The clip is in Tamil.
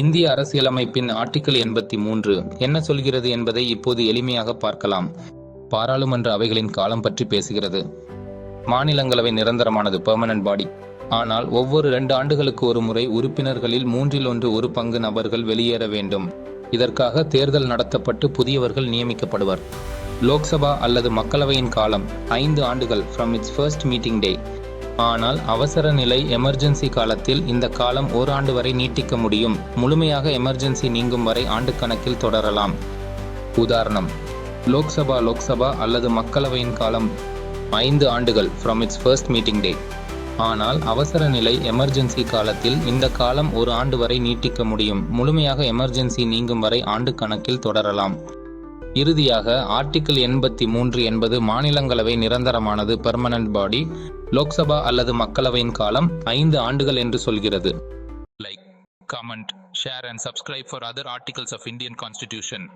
இந்திய அரசியலமைப்பின் ஆர்டிகிள் எண்பத்தி மூன்று என்ன சொல்கிறது என்பதை இப்போது எளிமையாக பார்க்கலாம். பாராளுமன்ற அவைகளின் காலம் பற்றி பேசுகிறது. மாநிலங்களவை நிரந்தரமானது பெர்மனன்ட் பாடி ஆனால் ஒவ்வொரு இரண்டு ஆண்டுகளுக்கு ஒரு முறை உறுப்பினர்களில் மூன்றில் ஒன்று ஒரு பங்கு நபர்கள் வெளியேற வேண்டும். இதற்காக தேர்தல் நடத்தப்பட்டு புதியவர்கள் நியமிக்கப்படுவர். லோக்சபா அல்லது மக்களவையின் காலம் ஐந்து ஆண்டுகள் from its first meeting day ஆனால் அவசர நிலை எமர்ஜென்சி காலத்தில் இந்த காலம் ஓராண்டு வரை நீட்டிக்க முடியும். முழுமையாக எமர்ஜென்சி நீங்கும் வரை ஆண்டு கணக்கில் தொடரலாம். உதாரணம் லோக்சபா லோக்சபா அல்லது மக்களவையின் காலம் ஐந்து ஆண்டுகள் from its first meeting day ஆனால் அவசர நிலை எமர்ஜென்சி காலத்தில் இந்த காலம் ஒரு ஆண்டு வரை நீட்டிக்க முடியும். முழுமையாக எமர்ஜென்சி நீங்கும் வரை ஆண்டு கணக்கில் தொடரலாம். இறுதியாக ஆர்டிகிள் எண்பத்தி மூன்று என்பது மாநிலங்களவை நிரந்தரமானது பெர்மனன்ட் பாடி லோக்சபா அல்லது மக்களவையின் காலம் ஐந்து ஆண்டுகள் என்று சொல்கிறது. Like comment share and subscribe for other articles of Indian constitution